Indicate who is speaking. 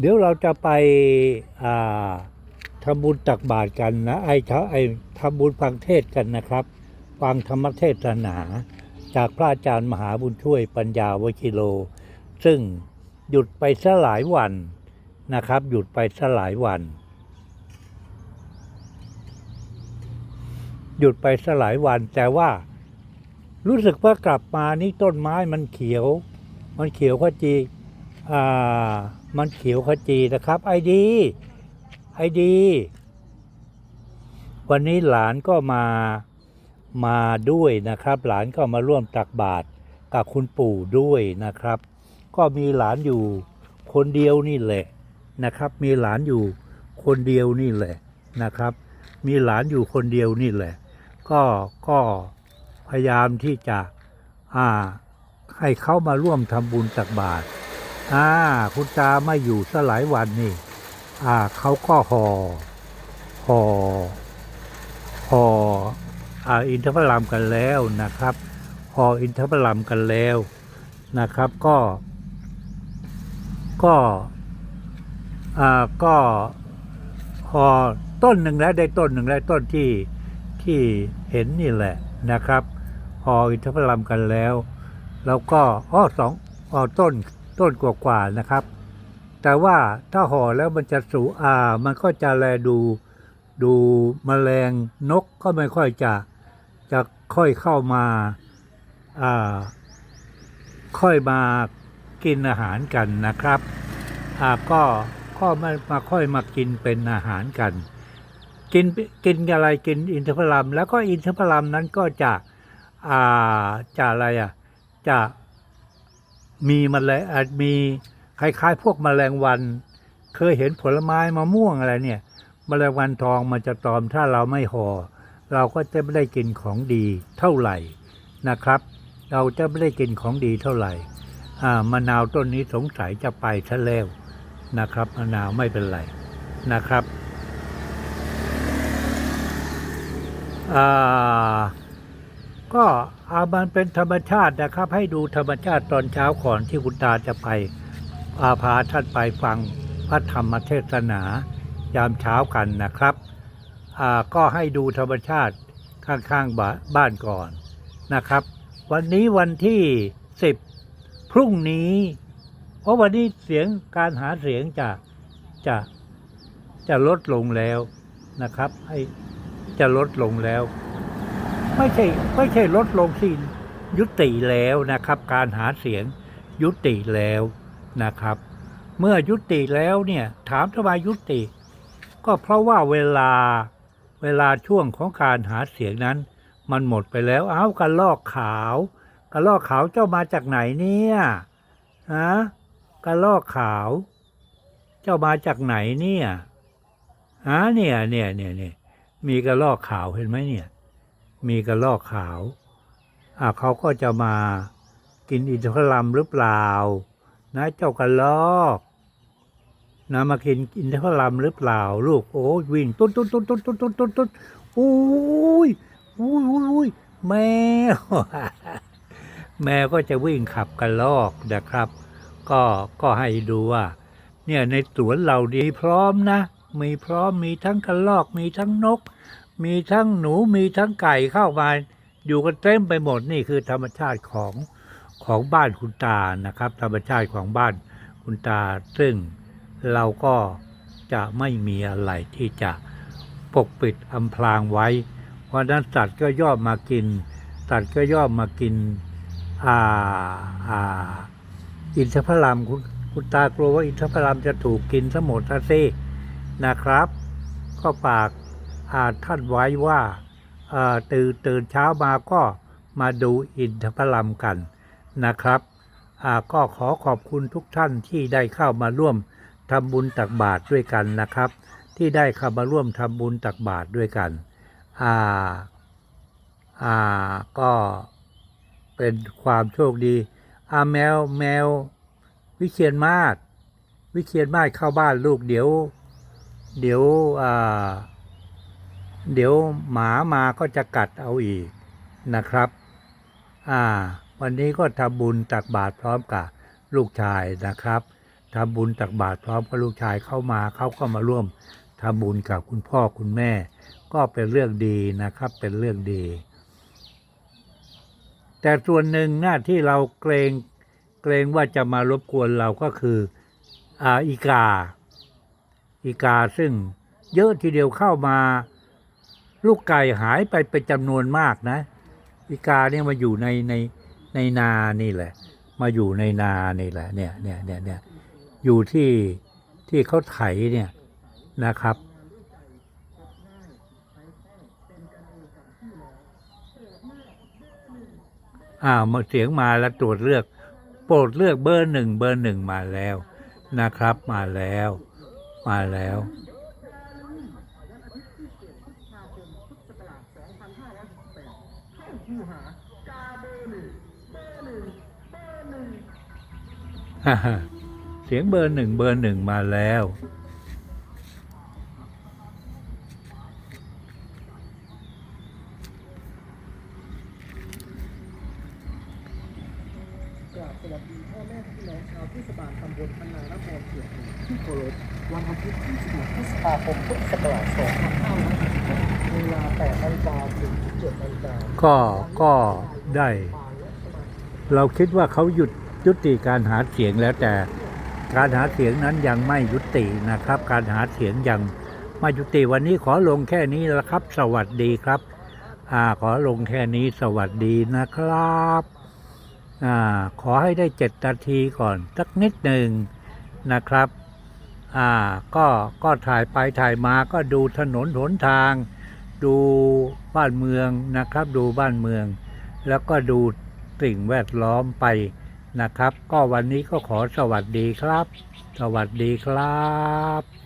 Speaker 1: เดี๋ยวเราจะไปทำบุญตักบาตรกันนะ ไอ้ทไอ้ทำบุญฟังเทศกันนะครับ ฟังธรรมเทศนา จากพระอาจารย์มหาบุญช่วยปัญญาวชิโล ซึ่งหยุดไปซะหลายวันนะครับ หยุดไปซะหลายวัน หยุดไปซะหลายวัน แต่ว่ารู้สึกว่ากลับมานี่ต้นไม้มันเขียว มันเขียวขจี อ่า มันเขียวขจีนะครับไอดีไอดี วันนี้หลานก็มามาด้วยนะครับ หลานก็มาร่วมตักบาตรกับคุณปู่ด้วยนะครับ ก็มีหลานอยู่คนเดียวนี่แหละนะครับ มีหลานอยู่คนเดียวนี่แหละนะครับ มีหลานอยู่คนเดียวนี่แหละ ก็ก็พยายามที่จะอ่าให้เขามาร่วมทำบุญตักบาตร อ่า คุณตาไม่อยู่สหลายวันนี่ อ่าเขาก็ห่อห่อห่ออ่าอินทผลัมกันแล้วนะครับห่ออินทผลัมกันแล้วนะครับ ก็ ก็อ่าก็ห่อต้นหนึ่งแล้วได้ต้นหนึ่งแล้วต้นที่ที่เห็นนี่แหละนะครับห่ออินทผลัมกันแล้ว แล้วก็อ้อสองอ้อต้น ต้นกว่าๆนะครับ แต่ว่าถ้าห่อแล้วมันจะสูอ่ามันก็จะแลดูดูแมลงนกก็ไม่ค่อยจะจะค่อยเข้ามาอ่าค่อยมากินอาหารกันนะครับอ่าก็ก็มามาค่อยมากินเป็นอาหารกัน กินกินอะไรกินอินทผลัมแล้วก็อินทผลัมนั้นก็จะอ่าจะอะไรอะจะ มีมแมลงอาจมีคล้ายๆ พวกแมลงวัน เคยเห็นผลไม้มะม่วงอะไรเนี่ยแมลงวันทองมันจะตอมถ้าเราไม่ห่อเราก็จะไม่ได้กินของดีเท่าไหร่นะครับ เราจะไม่ได้กินของดีเท่าไหร่อ่ามะนาวต้นนี้สงสัยจะไปซะแล้วนะครับมะนาวไม่เป็นไรนะครับอ่า ก็เอามันเป็นธรรมชาตินะครับ ให้ดูธรรมชาติตอนเช้าก่อนที่คุณตาจะไปอาพาท่านไปฟังพระธรรมเทศนายามเช้ากันนะครับก็ให้ดูธรรมชาติข้างๆบบ้านก่อนนะครับ วันนี้วันที่สิบพรุ่งนี้ เพราะวันนี้เสียงการหาเสียงจะจะจะลดลงแล้วนะครับ ให้จะลดลงแล้ว ไม่ใช่ไม่ใช่ลดลงที่ยุติแล้วนะครับ การหาเสียงยุติแล้วนะครับ เมื่อยุติแล้วเนี่ยถามทำไมยุติ ก็เพราะว่าเวลาเวลาช่วงของการหาเสียงนั้น มันหมดไปแล้วเอ้ากระลอกขาวกระลอกขาวเจ้ามาจากไหนเนี่ยฮะกระลอกขาว เจ้ามาจากไหนเนี่ยฮะเนี่ยเนี่ยเนี่ยเนี่ยมีกระลอกขาวเห็นไหมเนี่ย มีกระลอกขาวอ่าเขาก็จะมากินอินทผลัมหรือเปล่า นะเจ้ากระลอกนะมากินอินทผลัมหรือเปล่า ลูกโอ้ยวิ่งตุ๊ดตุ๊ดตุ๊ดตุ๊ดตุ๊ดตุ๊ดตุ๊ดตุ๊ดอุ้ยอุ้ยอุ้ยอุ้ยแมวแมวก็จะวิ่งขับกระลอกนะครับ ก็ก็ให้ดูว่า เนี่ยในสวนเราดีพร้อมนะ มีพร้อมมีทั้งกระลอกมีทั้งนก มีทั้งหนูมีทั้งไก่เข้ามาอยู่กันเต็มไปหมดนี่คือธรรมชาติของของบ้านคุณตานะครับ ธรรมชาติของบ้านคุณตา ซึ่งเราก็จะไม่มีอะไรที่จะปกปิดอำพรางไว้ เพราะนั้นสัตว์ก็ย่อมมากินสัตว์ก็ย่อมมากินอ่าอ่าอินทผลัมคุณคุณตากลัวว่าอินทผลัมจะถูกกินทั้งหมดทั้งสิ้นะครับ ก็ฝาก ท่านไว้ว่าตื่นตื่นเช้ามาก็มาดูอินทผลัมกันนะครับก็ขอขอบคุณทุกท่านที่ได้เข้ามาร่วมทำบุญตักบาตรด้วยกันนะครับ ที่ได้เข้ามาร่วมทำบุญตักบาตรด้วยกันอ่าอ่าก็เป็นความโชคดีอาแมวแมว วิเชียนมาศวิเชียนมาศเข้าบ้านลูกเดี๋ยว เดี๋ยวอ่า เดี๋ยวหมามาก็จะกัดเอาอีกนะครับ อ่า วันนี้ก็ทำบุญตักบาตรพร้อมกับลูกชายนะครับทำบุญตักบาตรพร้อมกับลูกชายเข้ามาเขาก็มาร่วมทำบุญกับคุณพ่อคุณแม่ ก็เป็นเรื่องดีนะครับ เป็นเรื่องดี แต่ส่วนหนึ่งหน้าที่เราเกรงเกรงว่าจะมารบกวนเราก็คืออาอีกา อีกาซึ่งเยอะทีเดียวเข้ามา ลูกไก่หายไปเป็นจำนวนมากนะ อีกาเนี่ยมาอยู่ในในในนานี่แหละ มาอยู่ในนานี่แหละเนี่ยเนี่ยเนี่ยเนี่ยอยู่ที่ที่เขาไถเนี่ยนะครับอ้ามาเสียงมาแล้วตรวจเลือก โปรดเลือกเบอร์หนึ่งเบอร์หนึ่งมาแล้วนะครับ มาแล้ว มาแล้ว ฮ่าฮ่า เสียงเบอร์หนึ่งเบอร์หนึ่งมาแล้ว
Speaker 2: กราบสวัสดีพ่อแม่พี่น้องชาวเทศบาลตำบลพนานครเขียนที่เคารพวันอาทิตย์ที่16พฤษภาคมพุทธศักราช2566เวลา8นาฬิกาถึง7นาฬิกา
Speaker 1: ก็ก็ได้ เราคิดว่าเขาหยุด ยุติการหาเสียงแล้วแต่การหาเสียงนั้นยังไม่ยุตินะครับ การหาเสียงยังไม่ยุติวันนี้ขอลงแค่นี้แล้วครับ สวัสดีครับอ่าขอลงแค่นี้สวัสดีนะครับอ่าขอให้ได้เจ็ดนาทีก่อนสักนิดหนึ่งนะครับอ่าก็ก็ถ่ายไปถ่ายมาก็ดูถนนหนทาง ดูบ้านเมืองนะครับ ดูบ้านเมือง แล้วก็ดูสิ่งแวดล้อมไป นะครับ ก็วันนี้ก็ขอสวัสดีครับ สวัสดีครับ